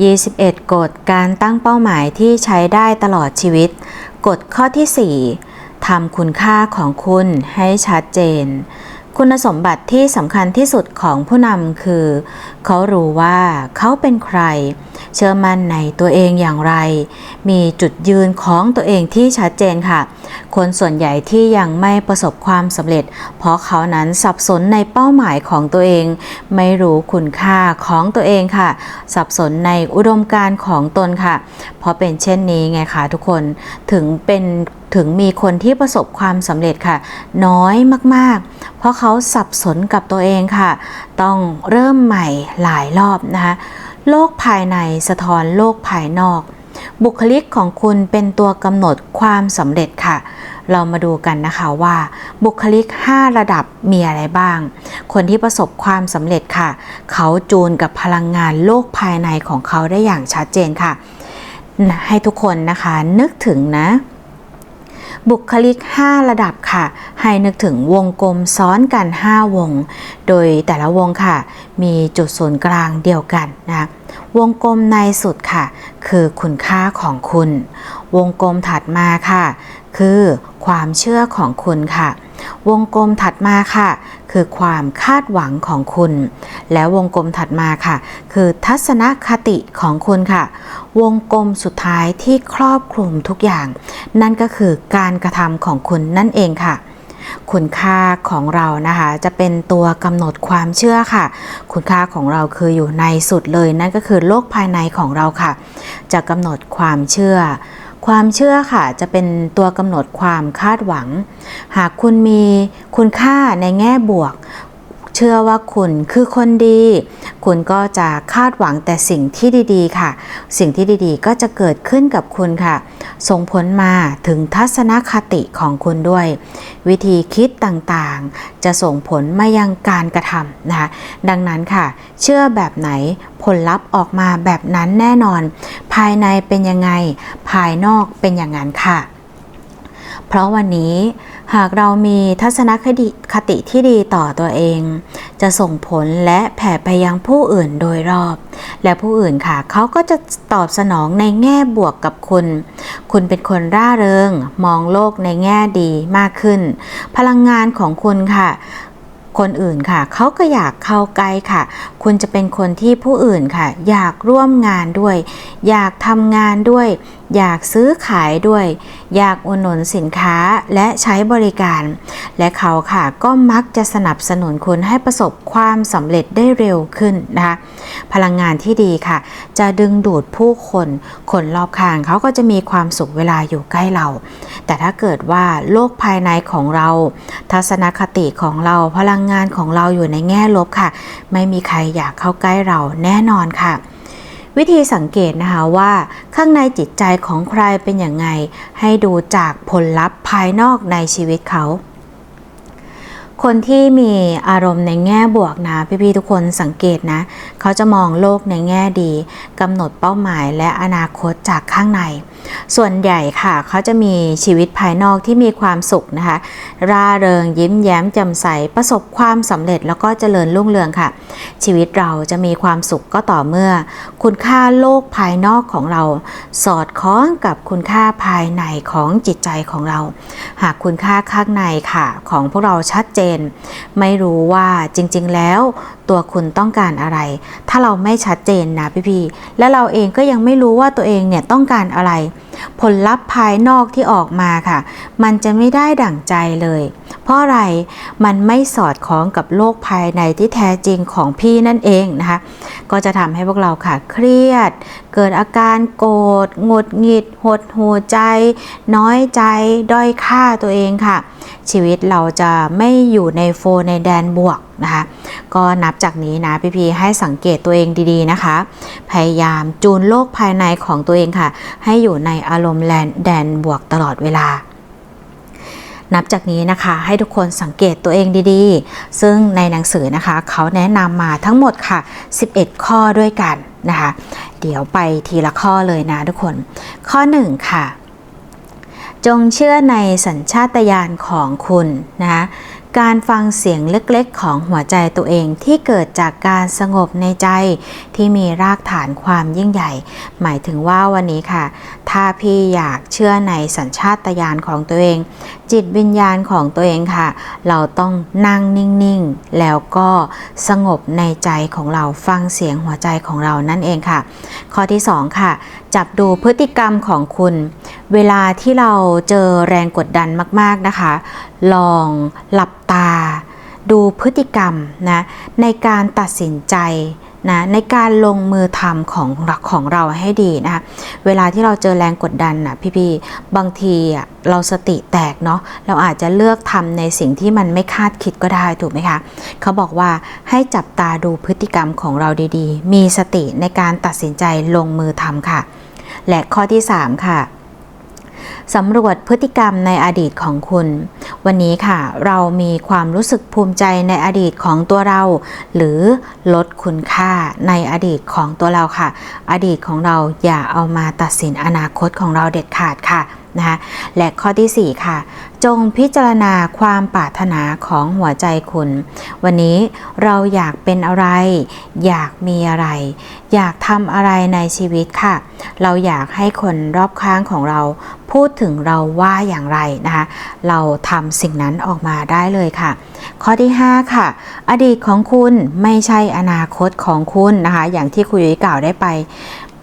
21 กฎการตั้งเป้าหมายที่ใช้ได้ตลอดชีวิต กฎข้อที่ 4ทำคุณค่าของคุณให้ชัดเจน คุณสมบัติที่สำคัญที่สุดของผู้นำคือ เขารู้ว่าเขาเป็นใคร เชื่อมั่นในตัวเองอย่างไร มีจุดยืนของตัวเองที่ชัดเจนค่ะ คนส่วนใหญ่ที่ยังไม่ประสบความสำเร็จ เพราะเขานั้นสับสนในเป้าหมายของตัวเอง ไม่รู้คุณค่าของตัวเองค่ะ สับสนในอุดมการณ์ของตนค่ะ เพราะเป็นเช่นนี้ไงคะทุกคนถึงเป็น ถึงมีคนที่ประสบความสำเร็จค่ะ น้อยมากๆ เพราะเขาสับสนกับตัวเองค่ะ ต้องเริ่มใหม่หลายรอบนะคะโลกภายในสะท้อนโลกภายนอก บุคลิกของคุณเป็นตัวกำหนดความสำเร็จค่ะ เรามาดูกันนะคะว่า บุคลิก 5 ระดับมีอะไรบ้าง คนที่ประสบความสำเร็จค่ะ เขาจูนกับพลังงานโลกภายในของเขาได้อย่างชัดเจนค่ะนะให้ทุกคนนะคะนึกถึงนะ บุคลิก 5 ระดับค่ะ ให้นึกถึงวงกลมซ้อนกัน 5 วง โดยแต่ละวงค่ะ มีจุดศูนย์กลางเดียวกันนะวงกลมในสุดค่ะ คือคุณค่าของคุณ วงกลมถัดมาค่ะ คือความเชื่อของคุณค่ะ วงกลมถัดมาค่ะ คือความคาดหวังของคุณ และวงกลมถัดมาค่ะ คือทัศนคติของคุณค่ะ วงกลมสุดท้ายที่ครอบคลุมทุกอย่าง นั่นก็คือการกระทำของคุณนั่นเองค่ะคุณค่าของเรานะคะจะเป็นตัวกำหนดความเชื่อค่ะ คุณค่าของเราคืออยู่ในสุดเลยนั่นก็คือโลกภายในของเราค่ะ จะกำหนดความเชื่อ ความเชื่อค่ะจะเป็นตัวกำหนดความคาดหวัง หากคุณมีคุณค่าในแง่บวก เชื่อว่าคุณคือคนดี คุณก็จะคาดหวังแต่สิ่งที่ดีๆ ค่ะ สิ่งที่ดีๆ ก็จะเกิดขึ้นกับคุณค่ะ ส่งผลมาถึงทัศนคติของคุณด้วย วิธีคิดต่างๆ จะส่งผลมายังการกระทำนะคะ ดังนั้นค่ะ เชื่อแบบไหนผลลัพธ์ออกมาแบบนั้นแน่นอน ภายในเป็นยังไง ภายนอกเป็นอย่างนั้นค่ะ เพราะวันนี้หากเรามีทัศนคติคติที่ดีต่อตัวเอง จะส่งผลและแผ่ไปยังผู้อื่นโดยรอบ และผู้อื่นค่ะเขาก็จะตอบสนองในแง่บวกกับคุณ คุณเป็นคนร่าเริง มองโลกในแง่ดีมากขึ้น พลังงานของคุณค่ะคนอื่นค่ะเขาก็อยากเข้าใกล้ค่ะ คุณจะเป็นคนที่ผู้อื่นค่ะ อยากร่วมงานด้วย อยากทำงานด้วย อยากซื้อขายด้วย อยากอุดหนุนสินค้าและใช้บริการ และเขาค่ะก็มักจะสนับสนุนคุณให้ประสบความสำเร็จได้เร็วขึ้นนะคะพลังงานที่ดีค่ะ จะดึงดูดผู้คนคนรอบข้างเขาก็จะมีความสุขเวลาอยู่ใกล้เรา แต่ถ้าเกิดว่าโลกภายในของเรา ทัศนคติของเราพลังงานของเราอยู่ในแง่ลบค่ะ ไม่มีใครอยากเข้าใกล้เราแน่นอนค่ะ วิธีสังเกตนะคะว่า ข้างในจิตใจของใครเป็นอย่างไง ให้ดูจากผลลัพธ์ภายนอกในชีวิตเขา คนที่มีอารมณ์ในแง่บวกนะพี่ๆทุกคนสังเกตนะ เขาจะมองโลกในแง่ดีกำหนดเป้าหมายและอนาคตจากข้างใน ส่วนใหญ่ค่ะ เขาจะมีชีวิตภายนอกที่มีความสุขนะคะ ร่าเริงยิ้มแย้มแจ่มใสประสบความสำเร็จแล้วก็เจริญรุ่งเรืองค่ะ ชีวิตเราจะมีความสุขก็ต่อเมื่อ คุณค่าโลกภายนอกของเรา สอดคล้องกับคุณค่าภายในของจิตใจของเรา หากคุณค่าข้างในค่ะ ของพวกเราชัดเจนไม่รู้ว่าจริง ๆ แล้วตัวคุณต้องการอะไร ถ้าเราไม่ชัดเจนนะพี่ๆและเราเองก็ยังไม่รู้ว่าตัวเองเนี่ยต้องการอะไร ผลลัพธ์ภายนอกที่ออกมาค่ะ มันจะไม่ได้ดั่งใจเลย เพราะอะไรมันไม่สอดคล้องกับโลกภายในที่แท้จริงของพี่นั่นเองนะคะ ก็จะทำให้พวกเราค่ะเครียด เกิดอาการโกรธหงุดหงิด หดหูใจ น้อยใจ ด้อยค่าตัวเองค่ะ ชีวิตเราจะไม่อยูู่่ในโฟในแดนบวกนะคะ ก็นับจากนี้นะพี่พีให้สังเกตตัวเองดีๆนะคะ พยายามจูนโลกภายในของตัวเองค่ะ ให้อยู่ในอารมณ์แลนแดนบวกตลอดเวลานับจากนี้นะคะให้ทุกคนสังเกตตัวเองดีๆ ซึ่งในหนังสือนะคะ เขาแนะนำมาทั้งหมดค่ะ 11 ข้อด้วยกันนะคะ เดี๋ยวไปทีละข้อเลยนะทุกคน ข้อ 1 ค่ะ จงเชื่อในสัญชาตญาณของคุณนะคะ การฟังเสียงเล็กๆ ของหัวใจตัวเองที่เกิดจากการสงบในใจที่มีรากฐานความยิ่งใหญ่ หมายถึงว่าวันนี้ค่ะ ถ้าพี่อยากเชื่อในสัญชาตญาณของตัวเอง จิตวิญญาณของตัวเองค่ะ เราต้องนั่งนิ่งๆ แล้วก็สงบในใจของเราฟังเสียงหัวใจของเรานั่นเองค่ะ ข้อที่ 2 ค่ะ จับดูพฤติกรรมของคุณ เวลาที่เราเจอแรงกดดันมากๆนะคะ ลองหลับตา ดูพฤติกรรมนะในการตัดสินใจนะในการลงมือทำของของเราให้ดีนะคะเวลาที่เราเจอแรงกดดันนะพี่ๆบางทีเราสติแตกเนาะเราอาจจะเลือกทำในสิ่งที่มันไม่คาดคิดก็ได้ถูกไหมคะเขาบอกว่าให้จับตาดูพฤติกรรมของเราดีๆ มีสติในการตัดสินใจลงมือทำค่ะ และข้อที่ 3 ค่ะ สำรวจพฤติกรรมในอดีตของคุณ วันนี้ค่ะ เรามีความรู้สึกภูมิใจในอดีตของตัวเรา หรือลดคุณค่าในอดีตของตัวเราค่ะ อดีตของเราอย่าเอามาตัดสินอนาคตของเราเด็ดขาดค่ะ นะคะและข้อที่ 4 ค่ะ จงพิจารณาความปรารถนาของหัวใจคุณ วันนี้เราอยากเป็นอะไร อยากมีอะไร อยากทำอะไรในชีวิตค่ะ เราอยากให้คนรอบข้างของเราพูดถึงเราว่าอย่างไรนะคะเราทำสิ่งนั้นออกมาได้เลยค่ะ ข้อที่ 5 ค่ะ อดีตของคุณไม่ใช่อนาคตของคุณนะคะ อย่างที่คุยกล่าวได้ไป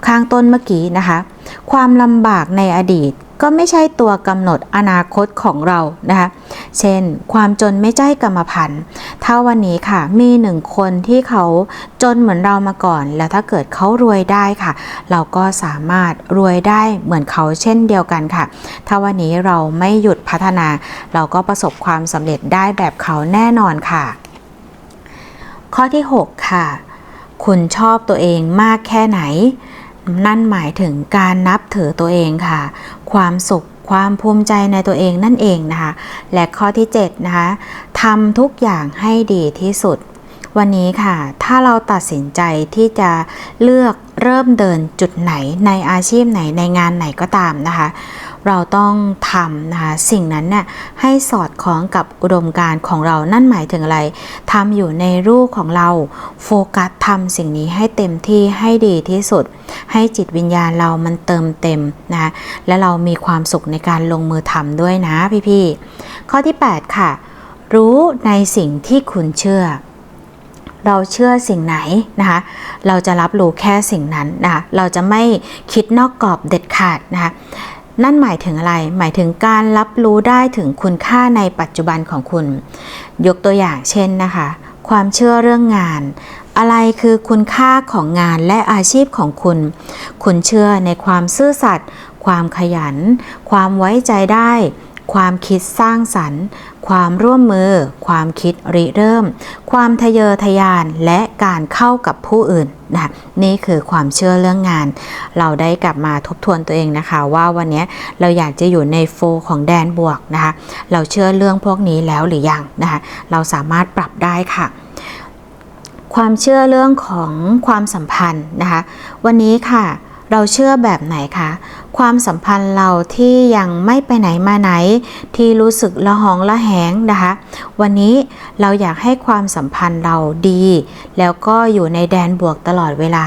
ข้างต้นเมื่อกี้นะคะ ความลำบากในอดีต ก็ไม่ใช่ตัวกำหนดอนาคตของเรานะคะ เช่น ความจนไม่ใช่กรรมพันธุ์ถ้าวันนี้ค่ะมีหนึ่งคนที่เขาจนเหมือนเรามาก่อน แล้วถ้าเกิดเขารวยได้ค่ะ เราก็สามารถรวยได้เหมือนเขาเช่นเดียวกันค่ะ ถ้าวันนี้เราไม่หยุดพัฒนา เราก็ประสบความสำเร็จได้แบบเขาแน่นอนค่ะ ข้อที่ 6 ค่ะ คุณชอบตัวเองมากแค่ไหนนั่นหมายถึงการนับถือตัวเองค่ะ ความสุข ความภูมิใจในตัวเองนั่นเองนะคะ และข้อที่7นะคะทำทุกอย่างให้ดีที่สุด วันนี้ค่ะ ถ้าเราตัดสินใจที่จะเลือกเริ่มเดินจุดไหนในอาชีพไหนในงานไหนก็ตามนะคะ เราต้องทำนะคะสิ่งนั้นเนี่ยให้สอดคล้องกับอุดมการณ์ของเรานั่นหมายถึงอะไรทำอยู่ในรูปของเราโฟกัสทำสิ่งนี้ให้เต็มที่ให้ดีที่สุด ให้จิตวิญญาณเรามันเติมเต็มนะและเรามีความสุขในการลงมือทำด้วยนะพี่ๆข้อที่ 8 ค่ะ รู้ในสิ่งที่คุณเชื่อเราเชื่อสิ่งไหนนะคะ เราจะรับรู้แค่สิ่งนั้นนะคะ เราจะไม่คิดนอกกรอบเด็ดขาดนะคะ นั่นหมายถึงอะไร หมายถึงการรับรู้ได้ถึงคุณค่าในปัจจุบันของคุณ ยกตัวอย่างเช่นนะคะ ความเชื่อเรื่องงาน อะไรคือคุณค่าของงานและอาชีพของคุณ คุณเชื่อในความซื่อสัตย์ ความขยัน ความไว้ใจได้ ความคิดสร้างสรรค์ ความร่วมมือ ความคิดริเริ่ม ความทะเยอทะยานและการเข้ากับผู้อื่นนะนี่คือความเชื่อเรื่องงาน เราได้กลับมาทบทวนตัวเองนะคะ ว่าวันนี้เราอยากจะอยู่ในโฟลของแดนบวกนะคะเราเชื่อเรื่องพวกนี้แล้วหรือยังนะคะเราสามารถปรับได้ค่ะความเชื่อเรื่องของความสัมพันธ์นะคะ วันนี้ค่ะ เราเชื่อแบบไหนคะ ความสัมพันธ์เราที่ยังไม่ไปไหนมาไหน ที่รู้สึกละหองละแหงนะคะ วันนี้เราอยากให้ความสัมพันธ์เราดี แล้วก็อยู่ในแดนบวกตลอดเวลา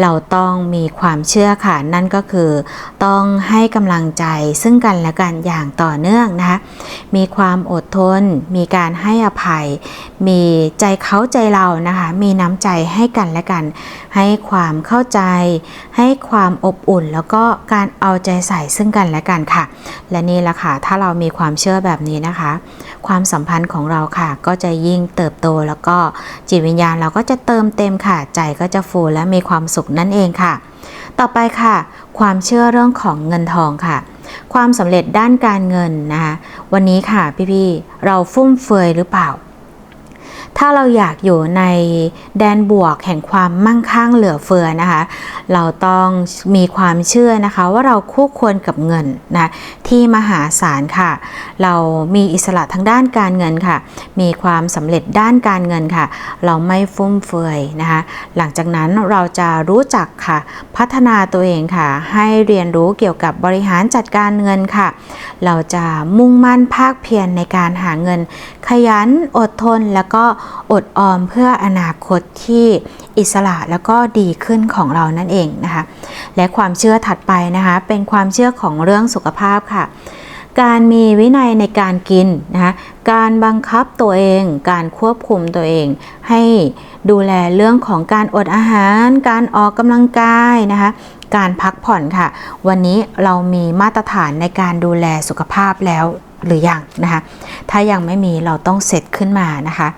เราต้องมีความเชื่อค่ะ นั่นก็คือ ต้องให้กำลังใจซึ่งกันและกันอย่างต่อเนื่องนะคะ มีความอดทน มีการให้อภัย มีใจเขาใจเรานะคะ มีน้ำใจให้กันและกัน ให้ความเข้าใจ ให้ความความอบอุ่น แล้วก็การเอาใจใส่ซึ่งกันและกันค่ะ และนี่แหละค่ะ ถ้าเรามีความเชื่อแบบนี้นะคะ ความสัมพันธ์ของเราค่ะ ก็จะยิ่งเติบโตแล้วก็จิตวิญญาณเราก็จะเติมเต็มค่ะ ใจก็จะฟูและมีความสุขนั่นเองค่ะ ต่อไปค่ะ ความเชื่อเรื่องของเงินทองค่ะความสำเร็จด้านการเงินนะคะวันนี้ค่ะพี่ๆเราฟุ่มเฟือยหรือเปล่า ถ้าเราอยากอยู่ในแดนบวกแห่งความมั่งคั่งเหลือเฟือนะคะ เราต้องมีความเชื่อนะคะว่าเราคู่ควรกับเงินนะที่มหาศาลค่ะ เรามีอิสระทางด้านการเงินค่ะ มีความสำเร็จด้านการเงินค่ะ เราไม่ฟุ่มเฟือยนะคะ หลังจากนั้นเราจะรู้จักค่ะ พัฒนาตัวเองค่ะ ให้เรียนรู้เกี่ยวกับบริหารจัดการเงินค่ะ เราจะมุ่งมั่นภาคเพียรในการหาเงิน ขยันอดทนแล้วก็อดออมเพื่ออนาคตที่อิสระแล้วก็ดีขึ้นของเรานั่นเองนะคะ และความเชื่อถัดไปนะคะ เป็นความเชื่อของเรื่องสุขภาพค่ะ การมีวินัยในการกินนะคะการบังคับตัวเอง การควบคุมตัวเอง ให้ดูแลเรื่องของการอดอาหาร การออกกำลังกายนะคะการพักผ่อนค่ะ วันนี้เรามีมาตรฐานในการดูแลสุขภาพแล้วหรือยังนะคะ ถ้ายังไม่มีเราต้องเสร็จขึ้นมานะคะ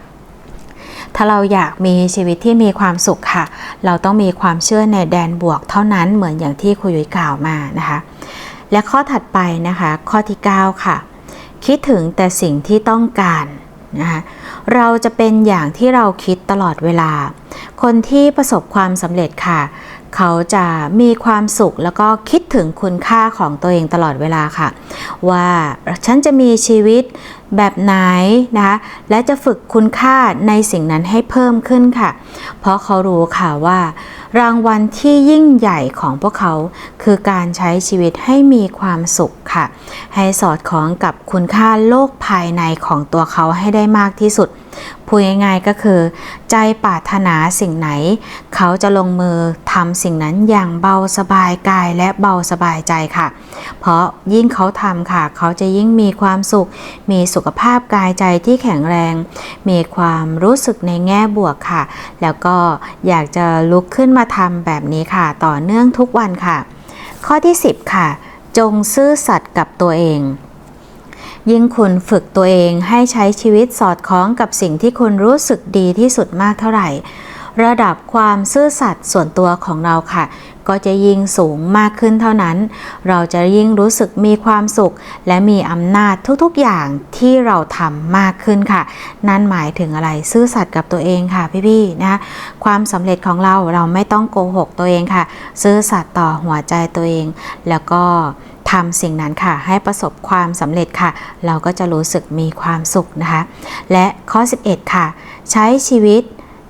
ถ้าเราอยากมีชีวิตที่มีความสุขค่ะ เราต้องมีความเชื่อในแดนบวกเท่านั้นเหมือนอย่างที่คุยยุ้ยกล่าวมานะคะ และข้อถัดไปนะคะ ข้อที่ 9 ค่ะ คิดถึงแต่สิ่งที่ต้องการนะคะเราจะเป็นอย่างที่เราคิดตลอดเวลา คนที่ประสบความสำเร็จค่ะ เขาจะมีความสุขแล้วก็คิดถึงคุณค่าของตัวเองตลอดเวลาค่ะ ว่าฉันจะมีชีวิต แบบไหนนะคะและจะฝึกคุณค่าในสิ่งนั้นให้เพิ่มขึ้นค่ะ เพราะเขารู้ค่ะว่า รางวัลที่ยิ่งใหญ่ของพวกเขา คือการใช้ชีวิตให้มีความสุขค่ะ ให้สอดคล้องกับคุณค่าโลกภายในของตัวเขาให้ได้มากที่สุดพูดง่ายๆก็คือ ใจปรารถนาสิ่งไหน เขาจะลงมือทำสิ่งนั้นอย่างเบาสบายกายและเบาสบายใจค่ะ เพราะยิ่งเขาทำค่ะ เขาจะยิ่งมีความสุขมีสุขภาพกายใจที่แข็งแรง มีความรู้สึกในแง่บวกค่ะ แล้วก็อยากจะลุกขึ้นมาทำแบบนี้ค่ะ ต่อเนื่องทุกวันค่ะ ข้อที่ 10 ค่ะ จงซื่อสัตย์กับตัวเองยิ่งคุณฝึกตัวเองให้ใช้ชีวิตสอดคล้องกับสิ่งที่คุณรู้สึกดีที่สุดมากเท่าไหร่ ระดับความซื่อสัตย์ส่วนตัวของเราค่ะ ก็จะยิ่งสูงมากขึ้นเท่านั้น เราจะยิ่งรู้สึกมีความสุข และมีอำนาจทุกๆอย่างที่เราทำมากขึ้นค่ะ นั่นหมายถึงอะไรซื่อสัตย์กับตัวเองค่ะพี่ๆนะความสำเร็จของเราเราไม่ต้องโกหกตัวเองค่ะ ซื่อสัตย์ต่อหัวใจตัวเอง แล้วก็ทำสิ่งนั้นค่ะ ให้ประสบความสำเร็จค่ะ เราก็จะรู้สึกมีความสุขนะคะ และข้อ 11 ค่ะ ใช้ชีวิต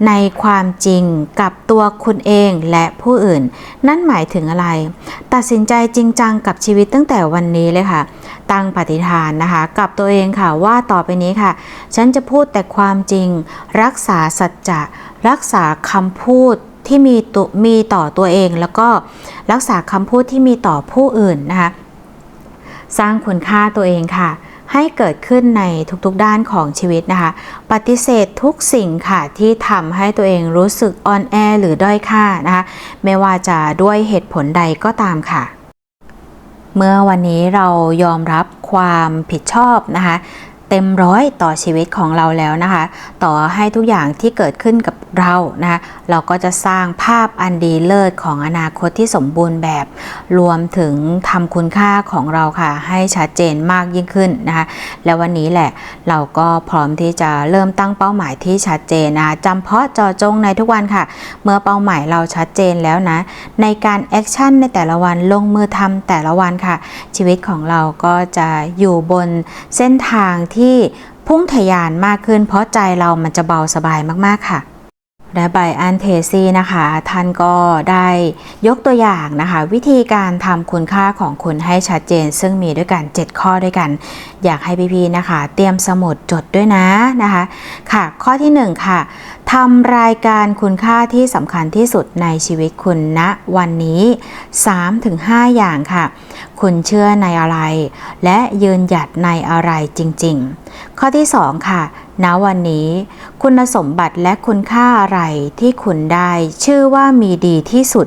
ในความจริงกับตัวคุณเองและผู้อื่น นั่นหมายถึงอะไร ตัดสินใจจริงจังกับชีวิตตั้งแต่วันนี้เลยค่ะ ตั้งปฏิฐานนะคะ กับตัวเองค่ะว่าต่อไปนี้ค่ะ ฉันจะพูดแต่ความจริง รักษาสัจจะรักษาคำพูดที่มีตัวมีต่อตัวเอง แล้วก็รักษาคำพูดที่มีต่อผู้อื่นนะคะ สร้างคุณค่าตัวเองค่ะ ให้เกิดขึ้นในทุกๆด้านของชีวิตนะคะ ปฏิเสธทุกสิ่งค่ะที่ทำให้ตัวเองรู้สึกอ่อนแอหรือด้อยค่านะคะ ไม่ว่าจะด้วยเหตุผลใดก็ตามค่ะ เมื่อวันนี้เรายอมรับความผิดชอบนะคะเต็มร้อยต่อชีวิตของเราแล้วนะคะ ต่อให้ทุกอย่างที่เกิดขึ้นกับ เรานะเราก็จะสร้างภาพอันดีเลิศของอนาคตที่สมบูรณ์แบบ รวมถึงทำคุณค่าของเราค่ะ ให้ชัดเจนมากยิ่งขึ้นนะคะและวันนี้แหละเราก็พร้อมที่จะเริ่มตั้งเป้าหมายที่ชัดเจนนะจำเพาะเจอจงในทุกวันค่ะ เมื่อเป้าหมายเราชัดเจนแล้วนะ ในการแอคชั่นในแต่ละวันลงมือทำแต่ละวันค่ะ ชีวิตของเราก็จะอยู่บนเส้นทางที่พุ่งทะยานมากขึ้นเพราะใจเรามันจะเบาสบายมาก ๆ ค่ะ และไบอันเทซี่นะคะ ท่านก็ได้ยกตัวอย่างนะคะ วิธีการทำคุณค่าของคุณให้ชัดเจน ซึ่งมีด้วยกัน 7 ข้อด้วยกัน อยากให้พี่ๆนะคะ เตรียมสมุดจดด้วยนะนะคะ ค่ะ ข้อที่ 1 ค่ะทำรายการคุณค่าที่สำคัญที่สุดในชีวิตคุณณวันนี้ 3-5 อย่างค่ะ คุณเชื่อในอะไร และยืนหยัดในอะไรจริง ๆ ข้อที่ 2 ค่ะ ณวันนี้ คุณสมบัติและคุณค่าอะไรที่คุณได้ ชื่อว่ามีดีที่สุด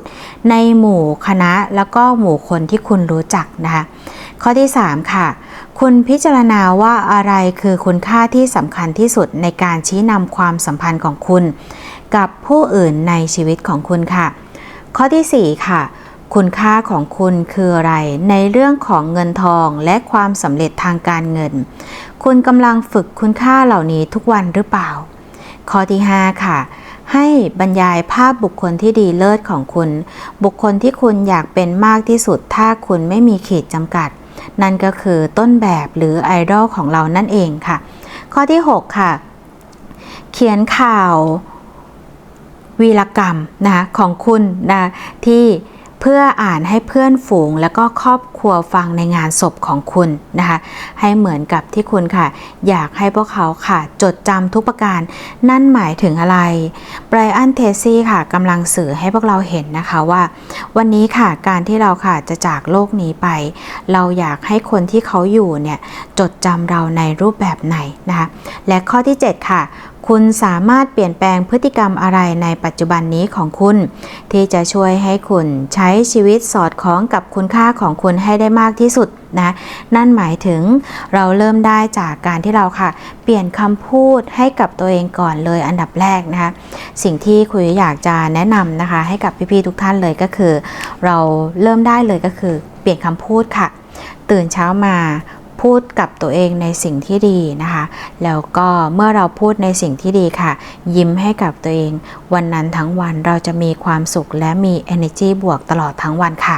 ในหมู่คณะแล้วก็หมู่คนที่คุณรู้จักนะคะ ข้อที่ 3 ค่ะ คุณพิจารณาว่าอะไรคือคุณค่าที่สำคัญที่สุดในการชี้นำความสัมพันธ์ของคุณ กับผู้อื่นในชีวิตของคุณค่ะ ข้อที่ 4 ค่ะ คุณค่าของคุณคืออะไร ในเรื่องของเงินทองและความสำเร็จทางการเงิน คุณกำลังฝึกคุณค่าเหล่านี้ทุกวันหรือเปล่า ข้อที่ 5 ค่ะให้บรรยายภาพบุคคลที่ดีเลิศของคุณ บุคคลที่คุณอยากเป็นมากที่สุด ถ้าคุณไม่มีขีดจำกัด นั่นก็คือต้นแบบหรือไอดอลของเรานั่นเองค่ะ ข้อที่ 6 ค่ะ เขียนข่าววีรกรรมนะคะของคุณนะที่ เพื่ออ่านให้เพื่อนฝูงแล้วก็ครอบครัวฟังในงานศพของคุณนะคะ ให้เหมือนกับที่คุณค่ะ อยากให้พวกเขาค่ะ จดจำทุกประการ นั่นหมายถึงอะไรไบรอันเทซี่ค่ะกำลังสื่อให้พวกเราเห็นนะคะว่า วันนี้ค่ะการที่เราค่ะจะจากโลกนี้ไป เราอยากให้คนที่เขาอยู่เนี่ยจดจำเราในรูปแบบไหนนะคะ และข้อที่ 7 ค่ะ คุณสามารถเปลี่ยนแปลงพฤติกรรมอะไรในปัจจุบันนี้ของคุณ ที่จะช่วยให้คุณใช้ชีวิตสอดคล้องกับคุณค่าของคุณให้ได้มากที่สุดนะนั่นหมายถึงเราเริ่มได้จากการที่เราค่ะ เปลี่ยนคำพูดให้กับตัวเองก่อนเลยอันดับแรกนะคะสิ่งที่คุยอยากจะแนะนำนะคะ ให้กับพี่ๆทุกท่านเลยก็คือ เราเริ่มได้เลยก็คือ เปลี่ยนคำพูดค่ะ ตื่นเช้ามา พูดกับตัวเองในสิ่งที่ดีนะคะ แล้วก็เมื่อเราพูดในสิ่งที่ดีค่ะ ยิ้มให้กับตัวเอง วันนั้นทั้งวันเราจะมีความสุขและมี energy บวกตลอดทั้งวันค่ะ